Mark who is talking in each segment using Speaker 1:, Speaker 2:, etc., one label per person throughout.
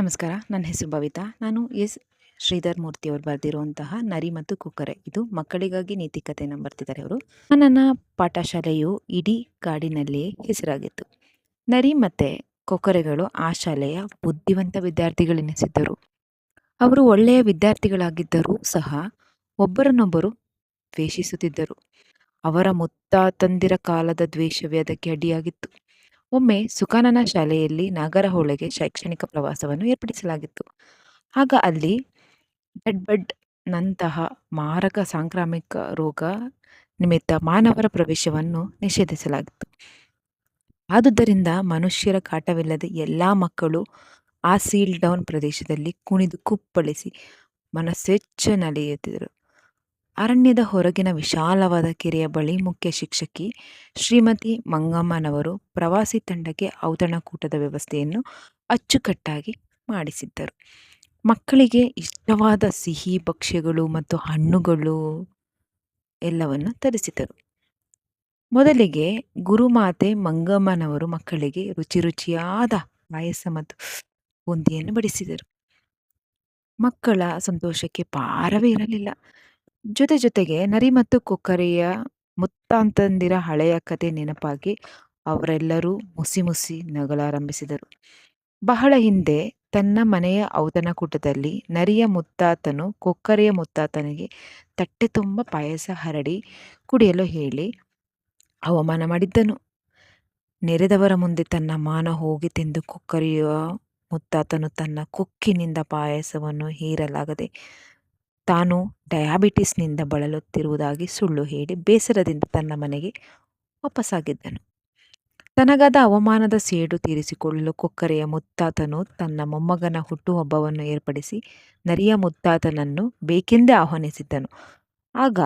Speaker 1: ನಮಸ್ಕಾರ, ನನ್ನ ಹೆಸರು ಭವಿತಾ. ನಾನು ಎಸ್. ಶ್ರೀಧರ್ ಮೂರ್ತಿ ಅವರು ಬರೆದಿರುವಂತಹ ನರಿ ಮತ್ತು ಕುಕ್ಕರೆ. ಇದು ಮಕ್ಕಳಿಗಾಗಿ ನೀತಿಕತೆಯನ್ನು ಬರ್ತಿದ್ದಾರೆ ಅವರು. ನನ್ನ ಪಾಠಶಾಲೆಯು ಇಡೀ ಕಾಡಿನಲ್ಲಿಯೇ ಹೆಸರಾಗಿತ್ತು. ನರಿ ಮತ್ತು ಕೊಕ್ಕರೆಗಳು ಆ ಶಾಲೆಯ ಬುದ್ಧಿವಂತ ವಿದ್ಯಾರ್ಥಿಗಳೆನಿಸಿದ್ದರು. ಅವರು ಒಳ್ಳೆಯ ವಿದ್ಯಾರ್ಥಿಗಳಾಗಿದ್ದರೂ ಸಹ ಒಬ್ಬರನ್ನೊಬ್ಬರು ದ್ವೇಷಿಸುತ್ತಿದ್ದರು. ಅವರ ಮುತ್ತಾತಂದಿರ ಕಾಲದ ದ್ವೇಷವೇ ಅದಕ್ಕೆ ಅಡ್ಡಿಯಾಗಿತ್ತು. ಒಮ್ಮೆ ಸುಖಾನನ ಶಾಲೆಯಲ್ಲಿ ನಾಗರಹೊಳೆಗೆ ಶೈಕ್ಷಣಿಕ ಪ್ರವಾಸವನ್ನು ಏರ್ಪಡಿಸಲಾಗಿತ್ತು. ಆಗ ಅಲ್ಲಿ ಬೆಡ್ ನಂತಹ ಮಾರಕ ಸಾಂಕ್ರಾಮಿಕ ರೋಗ ನಿಮಿತ್ತ ಮಾನವರ ಪ್ರವೇಶವನ್ನು ನಿಷೇಧಿಸಲಾಗಿತ್ತು. ಆದುದರಿಂದ ಮನುಷ್ಯರ ಕಾಟವಿಲ್ಲದೆ ಎಲ್ಲ ಮಕ್ಕಳು ಆ ಸೀಲ್ ಡೌನ್ ಪ್ರದೇಶದಲ್ಲಿ ಕುಣಿದು ಕುಪ್ಪಳಿಸಿ ಮನಸ್ಸೆಚ್ಚ ನಲಿಯುತ್ತಿದ್ದರು. ಅರಣ್ಯದ ಹೊರಗಿನ ವಿಶಾಲವಾದ ಕೆರೆಯ ಬಳಿ ಮುಖ್ಯ ಶಿಕ್ಷಕಿ ಶ್ರೀಮತಿ ಮಂಗಮ್ಮನವರು ಪ್ರವಾಸಿ ತಂಡಕ್ಕೆ ಔತಣಕೂಟದ ವ್ಯವಸ್ಥೆಯನ್ನು ಅಚ್ಚುಕಟ್ಟಾಗಿ ಮಾಡಿಸಿದ್ದರು. ಮಕ್ಕಳಿಗೆ ಇಷ್ಟವಾದ ಸಿಹಿ ಭಕ್ಷ್ಯಗಳು ಮತ್ತು ಹಣ್ಣುಗಳು ಎಲ್ಲವನ್ನು ತರಿಸಿದರು ಮೊದಲಿಗೆ ಗುರುಮಾತೆ ಮಂಗಮ್ಮನವರು ಮಕ್ಕಳಿಗೆ ರುಚಿ ರುಚಿಯಾದ ಪಾಯಸ ಮತ್ತು ಬೂಂದಿಯನ್ನು ಬಡಿಸಿದರು. ಮಕ್ಕಳ ಸಂತೋಷಕ್ಕೆ ಪಾರವೇ ಇರಲಿಲ್ಲ. ಜೊತೆ ಜೊತೆಗೆ ನರಿ ಮತ್ತು ಕೊಕ್ಕರೆಯ ಮುತ್ತಾಂತಂದಿರ ಹಳೆಯ ಕತೆ ನೆನಪಾಗಿ ಅವರೆಲ್ಲರೂ ಮುಸಿ ಮುಸಿ ನಗಲಾರಂಭಿಸಿದರು. ಬಹಳ ಹಿಂದೆ ತನ್ನ ಮನೆಯ ಔತಣಕೂಟದಲ್ಲಿ ನರಿಯ ಮುತ್ತಾತನು ಕೊಕ್ಕರೆಯ ಮುತ್ತಾತನಿಗೆ ತಟ್ಟೆ ತುಂಬ ಪಾಯಸ ಹರಡಿ ಕುಡಿಯಲು ಹೇಳಿ ಅವಮಾನ ಮಾಡಿದ್ದನು. ನೆರೆದವರ ಮುಂದೆ ತನ್ನ ಮಾನ ಹೋಗಿ ತಿಂದು ಕೊಕ್ಕರೆಯ ಮುತ್ತಾತನು ತನ್ನ ಕೊಕ್ಕಿನಿಂದ ಪಾಯಸವನ್ನು ಹೀರಲಾಗದೆ ತಾನು ಡಯಾಬಿಟಿಸ್ನಿಂದ ಬಳಲುತ್ತಿರುವುದಾಗಿ ಸುಳ್ಳು ಹೇಳಿ ಬೇಸರದಿಂದ ತನ್ನ ಮನೆಗೆ ವಾಪಸ್ಸಾಗಿದ್ದನು ತನಗಾದ ಅವಮಾನದ ಸೇಡು ತೀರಿಸಿಕೊಳ್ಳಲು ಕೊಕ್ಕರೆಯ ಮುತ್ತಾತನು ತನ್ನ ಮೊಮ್ಮಗನ ಹುಟ್ಟುಹಬ್ಬವನ್ನು ಏರ್ಪಡಿಸಿ ನರಿಯ ಮುತ್ತಾತನನ್ನು ಬೇಕೆಂದೇ ಆಹ್ವಾನಿಸಿದ್ದನು. ಆಗ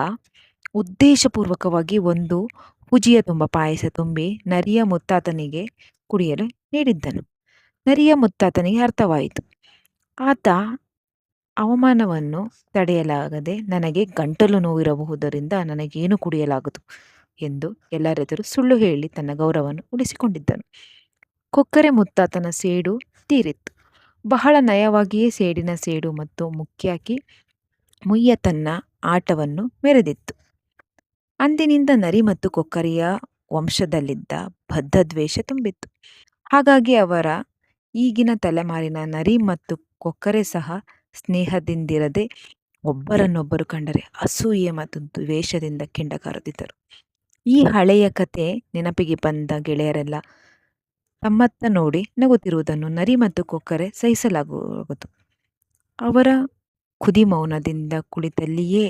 Speaker 1: ಉದ್ದೇಶಪೂರ್ವಕವಾಗಿ ಒಂದು ಹುಜಿಯ ತುಂಬ ಪಾಯಸ ತುಂಬಿ ನರಿಯ ಮುತ್ತಾತನಿಗೆ ಕುಡಿಯಲು ನೀಡಿದ್ದನು. ನರಿಯ ಮುತ್ತಾತನಿಗೆ ಅರ್ಥವಾಯಿತು. ಆತ ಅವಮಾನವನ್ನು ತಡೆಯಲಾಗದೆ ನನಗೆ ಗಂಟಲು ನೋವಿರಬಹುದರಿಂದ ನನಗೇನು ಕುಡಿಯಲಾಗದು ಎಂದು ಎಲ್ಲರೆದುರು ಸುಳ್ಳು ಹೇಳಿ ತನ್ನ ಗೌರವವನ್ನು ಉಳಿಸಿಕೊಂಡಿದ್ದನು. ಕೊಕ್ಕರೆ ಮುತ್ತಾತನ ಸೇಡು ತೀರಿತ್ತು. ಬಹಳ ನಯವಾಗಿಯೇ ಸೇಡಿನ ಸೇಡು ಮತ್ತು ಮುಖ್ಯಾಕಿ ಮುಯ್ಯ ತನ್ನ ಆಟವನ್ನು ಮೆರೆದಿತ್ತು. ಅಂದಿನಿಂದ ನರಿ ಮತ್ತು ಕೊಕ್ಕರೆಯ ವಂಶದಲ್ಲಿದ್ದ ಬದ್ಧ ದ್ವೇಷ ತುಂಬಿತ್ತು. ಹಾಗಾಗಿ ಅವರ ಈಗಿನ ತಲೆಮಾರಿನ ನರಿ ಮತ್ತು ಕೊಕ್ಕರೆ ಸಹ ಸ್ನೇಹದಿಂದಿರದೆ ಒಬ್ಬರನ್ನೊಬ್ಬರು ಕಂಡರೆ ಅಸೂಯೆ ಮತ್ತು ದ್ವೇಷದಿಂದ ಕೆಂಡಕಾರುತ್ತಿದ್ದರು ಈ ಹಳೆಯ ಕತೆ ನೆನಪಿಗೆ ಬಂದ ಗೆಳೆಯರೆಲ್ಲ ತಮ್ಮತ್ತ ನೋಡಿ ನಗುತ್ತಿರುವುದನ್ನು ನರಿ ಮತ್ತು ಕೊಕ್ಕರೆ ಸಹಿಸಲಾಗುವುದು. ಅವರ ಕುದಿ ಮೌನದಿಂದ ಕುಳಿತಲ್ಲಿಯೇ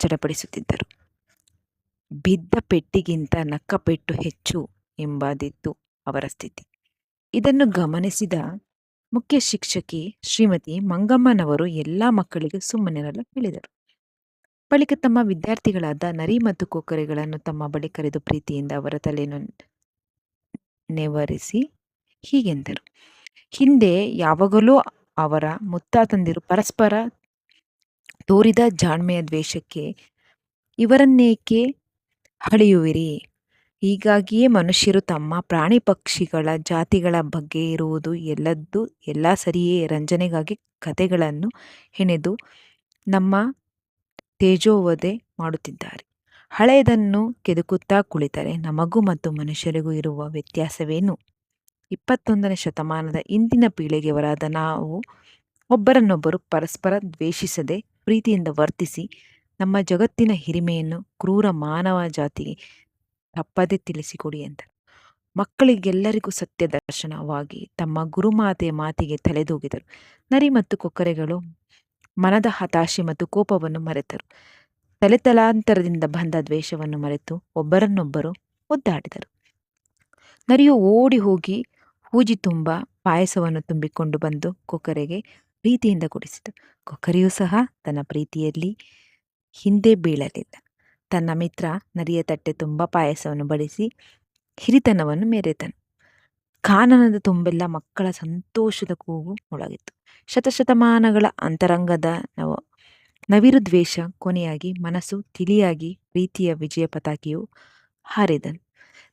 Speaker 1: ಚಡಪಡಿಸುತ್ತಿದ್ದರು. ಬಿದ್ದ ಪೆಟ್ಟಿಗಿಂತ ನಕ್ಕ ಪೆಟ್ಟು ಹೆಚ್ಚು ಎಂಬಾದಿತ್ತು ಅವರ ಸ್ಥಿತಿ. ಇದನ್ನು ಗಮನಿಸಿದ ಮುಖ್ಯ ಶಿಕ್ಷಕಿ ಶ್ರೀಮತಿ ಮಂಗಮ್ಮನವರು ಎಲ್ಲ ಮಕ್ಕಳಿಗೆ ಸುಮ್ಮನಿರಲು ಹೇಳಿದರು. ಬಳಿಕ ತಮ್ಮ ವಿದ್ಯಾರ್ಥಿಗಳಾದ ನರಿ ಮತ್ತು ಕೊಕ್ಕರೆಗಳನ್ನು ತಮ್ಮ ಬಳಿ ಕರೆದು ಪ್ರೀತಿಯಿಂದ ಅವರ ತಲೆಯನ್ನು ನೆವರಿಸಿ ಹೀಗೆಂದರು. ಹಿಂದೆ ಯಾವಾಗಲೂ ಅವರ ಮುತ್ತಾತಂದಿರು ಪರಸ್ಪರ ತೋರಿದ ಜಾಣ್ಮೆಯ ದ್ವೇಷಕ್ಕೆ ಇವರನ್ನೇಕೆ ಹಳೆಯುವಿರಿ ಹೀಗಾಗಿಯೇ ಮನುಷ್ಯರು ತಮ್ಮ ಪ್ರಾಣಿ ಪಕ್ಷಿಗಳ ಜಾತಿಗಳ ಬಗ್ಗೆ ಇರುವುದು ಎಲ್ಲದ್ದು ಎಲ್ಲ ಸರಿಯೇ ರಂಜನೆಗಾಗಿ ಕಥೆಗಳನ್ನು ಹೆಣೆದು ನಮ್ಮ ತೇಜೋವಧೆ ಮಾಡುತ್ತಿದ್ದಾರೆ. ಹಳೆಯದನ್ನು ಕೆದುಕುತ್ತಾ ಕುಳಿತರೆ ನಮಗೂ ಮತ್ತು ಮನುಷ್ಯರಿಗೂ ಇರುವ ವ್ಯತ್ಯಾಸವೇನು? ಇಪ್ಪತ್ತೊಂದನೇ ಶತಮಾನದ ಇಂದಿನ ಪೀಳಿಗೆಯವರಾದ ನಾವು ಒಬ್ಬರನ್ನೊಬ್ಬರು ಪರಸ್ಪರ ದ್ವೇಷಿಸದೆ ಪ್ರೀತಿಯಿಂದ ವರ್ತಿಸಿ ನಮ್ಮ ಜಗತ್ತಿನ ಹಿರಿಮೆಯನ್ನು ಕ್ರೂರ ಮಾನವ ಜಾತಿಗೆ ತಪ್ಪದೆ ತಿಳಿಸಿಕೊಡಿ ಎಂದರು ಮಕ್ಕಳಿಗೆಲ್ಲರಿಗೂ ಸತ್ಯ ದರ್ಶನವಾಗಿ ತಮ್ಮ ಗುರುಮಾತೆಯ ಮಾತಿಗೆ ತಲೆದೂಗಿದರು. ನರಿ ಮತ್ತು ಕೊಕ್ಕರೆಗಳು ಮನದ ಹತಾಶೆ ಮತ್ತು ಕೋಪವನ್ನು ಮರೆತರು. ತಲೆತಲಾಂತರದಿಂದ ಬಂದ ದ್ವೇಷವನ್ನು ಮರೆತು ಒಬ್ಬರನ್ನೊಬ್ಬರು ಒದ್ದಾಡಿದರು. ನರಿಯು ಓಡಿ ಹೋಗಿ ಹೂಜಿ ತುಂಬ ಪಾಯಸವನ್ನು ತುಂಬಿಕೊಂಡು ಬಂದು ಕೊಕ್ಕರೆಗೆ ಪ್ರೀತಿಯಿಂದ ಕೊಡಿಸಿತು. ಕೊಕ್ಕರೆಯೂ ಸಹ ತನ್ನ ಪ್ರೀತಿಯಲ್ಲಿ ಹಿಂದೆ ಬೀಳಲಿಲ್ಲ. ತನ್ನ ಮಿತ್ರ ನರಿಯ ತಟ್ಟೆ ತುಂಬ ಪಾಯಸವನ್ನು ಬಡಿಸಿ ಹಿರಿತನವನ್ನು ಮೆರೆತನು. ಕಾನನದ ತುಂಬೆಲ್ಲ ಮಕ್ಕಳ ಸಂತೋಷದ ಕೂಗು ಮೊಳಗಿತ್ತು. ಶತಶತಮಾನಗಳ ಅಂತರಂಗದ ನವ ನವಿರು ದ್ವೇಷ ಕೊನೆಯಾಗಿ ಮನಸ್ಸು ತಿಳಿಯಾಗಿ ಪ್ರೀತಿಯ ವಿಜಯ ಪತಾಕಿಯು ಹಾರಿದನು.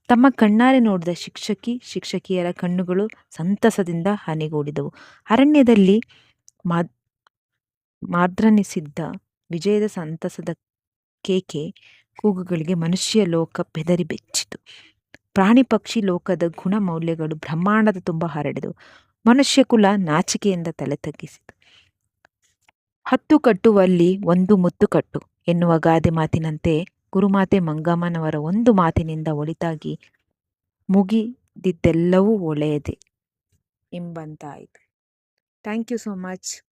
Speaker 1: ತಮ್ಮ ಕಣ್ಣಾರೆ ನೋಡಿದ ಶಿಕ್ಷಕಿ, ಶಿಕ್ಷಕಿಯರ ಕಣ್ಣುಗಳು ಸಂತಸದಿಂದ ಹನಿಗೂಡಿದವು. ಅರಣ್ಯದಲ್ಲಿ ಮಾದ್ ಮಾದ್ರನಿಸಿದ್ದ ವಿಜಯದ ಸಂತಸದ ಕೇಕೆ ಕೂಗುಗಳಿಗೆ ಮನುಷ್ಯ ಲೋಕ ಬೆದರಿ ಬೆಚ್ಚಿತು. ಪ್ರಾಣಿ ಪಕ್ಷಿ ಲೋಕದ ಗುಣ ಮೌಲ್ಯಗಳು ಬ್ರಹ್ಮಾಂಡದ ತುಂಬ ಹರಡಿದವು. ಮನುಷ್ಯ ಕುಲ ನಾಚಿಕೆಯಿಂದ ತಲೆ ತಗ್ಗಿಸಿತು. ಹತ್ತು ಕಟ್ಟುವಲ್ಲಿ ಒಂದು ಮುತ್ತು ಕಟ್ಟು ಎನ್ನುವ ಗಾದೆ ಮಾತಿನಂತೆ ಗುರುಮಾತೆ ಮಂಗಮ್ಮನವರ ಒಂದು ಮಾತಿನಿಂದ ಒಳಿತಾಗಿ ಮುಗಿದಿದ್ದೆಲ್ಲವೂ ಒಳ್ಳೆಯದೇ ಎಂಬಂತಾಯಿತು. Thank you so much.